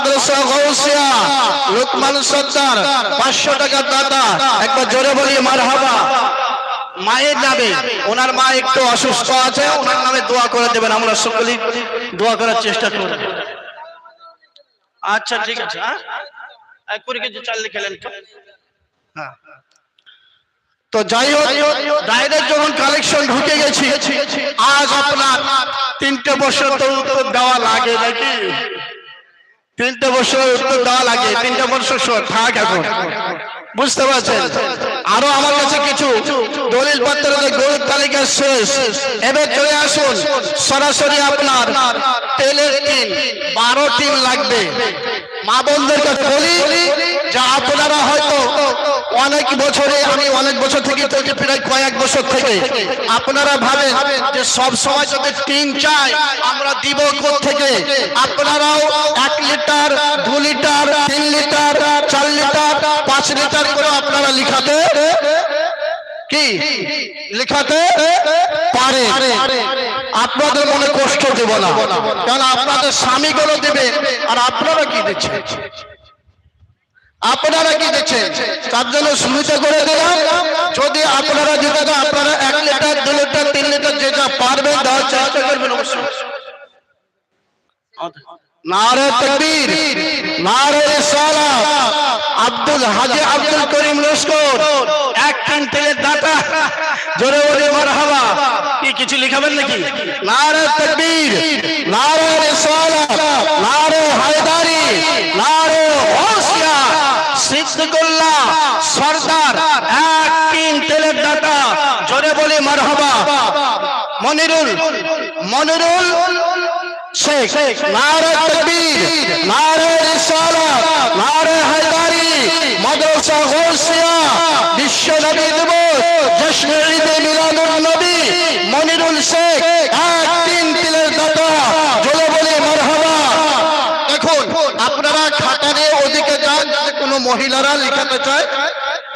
মাদ্রাসা গৌসিয়া, লোকমান সর্দার, পাঁচশো টাকার দাদা, একবার জোরে বলি, মারহাবা। মায়ের নামে, ওনার মা একটু অসুস্থ আছে, ওনার নামে দোয়া করে দেবেন, আমরা সকলেই দোয়া করার চেষ্টা করব। আচ্ছা ঠিক আছে হ্যাঁ? কুড়ি কেজি চাল লিখেলেন তো? হ্যাঁ। তো যাই হোক ডাইরেক্ট যখন কালেকশন ঢুকে গেছি, আজ আপনার তিনটে বছর তো দেওয়া লাগে নাকি? তিনটে বছর উত্তর দেওয়া লাগে তিনটে বছর থাক এখন। বুঝতে পারছেন? আরও আমার কাছে কিছু দলিল পত্র গরুর তালিকা শেষ। এবার চলে আসুন, সরাসরি আপনার তেলের টিন, বারো টিন লাগবে। মা বোনদের কাছে বলি, যে আপনারা হয়তো অনেক বছরে আমি অনেক বছর থেকে থেকে প্রায় কয়েক বছর থেকে আপনারা ভাবেন যে সব সময় যদি টিন চাই আমরা দিব থেকে আপনারাও এক লিটার দু লিটার তিন লিটার চার লিটার পাঁচ লিটার করে আপনারা লিখাতে কি? লিখাতে পারে আপনাদের মনে কষ্ট দেব না। কারণ আপনাদের স্বামীগুলো দেবে আর আপনারা কি দিচ্ছেন? আপনারা কি দিচ্ছেন তার জন্য শুরুতে করে দিলাম। যদি আপনারা চান, আপনারা এক লিটার দু লিটার তিন লিটার যেটা পারবেন দেওয়ার চেষ্টা করবেন অবশ্যই। আব্দুল হাজি আব্দুল করিম কিছু লিখাবেন নাকি? নারে তকবীর নারে রিসালাত নারে হায়দারি নারে সিদ্দিকুল্লাহ সরদার এক তিন তেলের দাতা জোরে বলে মারহাবা। মনিরুল মনিরুল মনিরুল শেখ তিন দাতা জোরে বলে মারহাবা দেখুন আপনারা খাতা নিয়ে ওদিকে যান যদি কোনো মহিলারা লিখাতে চায়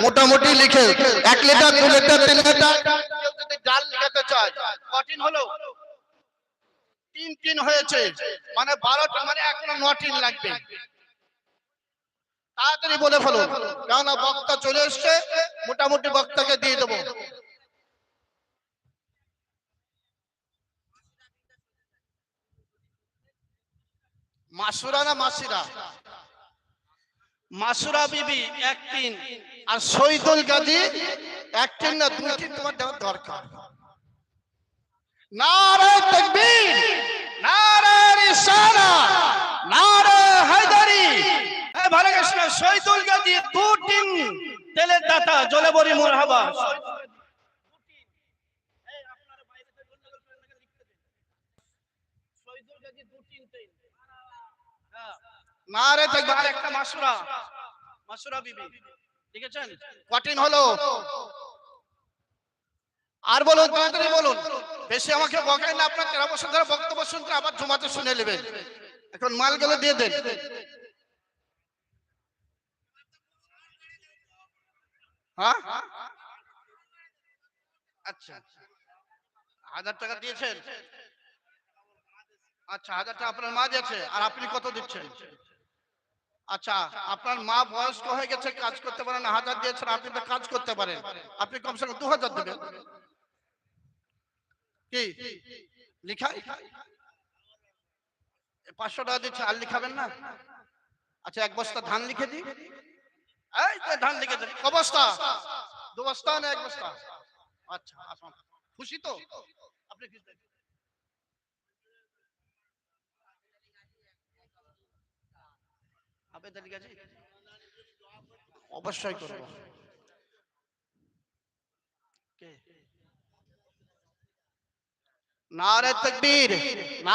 মোটামুটি লিখে, এক লিটার, দু লিটার, তিন লিটার। লিখাতে চায় কঠিন হলো। তিন হয়েছে মানে বারোটা মানে লাগবে। তাড়াতাড়ি বলে ফেলো, কেননা বক্তা চলে এসছে, মোটামুটি বক্তাকে দিয়ে দেবো। মাসুরা না মাসিরা? মাসুরা বিবি একদিন আর শহীদুল গাজী একদিন না, দুই তিন তোমার দেওয়ার দরকার। নারে তকবীর, নারে রিসালা, নারে হায়দারি। এ ভালো কৃষ্ণ শহীদুল গাজী, দু তিন তেলের দাতা, জলে বরি মোরহাবা। নারে তকবীর আর একটা মাসুরা। মাসুরা বিবি। লিখেছেন কঠিন হলো। আর বলুন তাড়াতাড়ি বলুন। বেশি আমাকে বকাই না আপনার তেরো বছর ধরে বক্তব্য শুনতে আবার জমাতে শুনে নেবেন। এখন মালগুলো দিয়ে দেন। হ্যাঁ? আচ্ছা। হাজার টাকা দিয়েছেন? আচ্ছা হাজার টাকা আপনার মা দিয়েছে আর আপনি কত দিচ্ছেন? আচ্ছা আপনার মা বয়স্ক হয়ে গেছে, কাজ করতে পারেন হাজার দিয়েছেন আপনি তো কাজ করতে পারেন। আপনি কমসে কম দু হাজার দেবেন। কি? লিখাই? পাঁচশো টাকা দিচ্ছে, আর লিখাবেন না? আচ্ছা এক বস্তা ধান লিখে দিই। এই ধান লিখে দেন ক বস্তা? দু বস্তা না এক বস্তা? আচ্ছা খুশি তো? আপনি আবেদন গেছে অবশ্যই করব। কে? নারে তকবীর।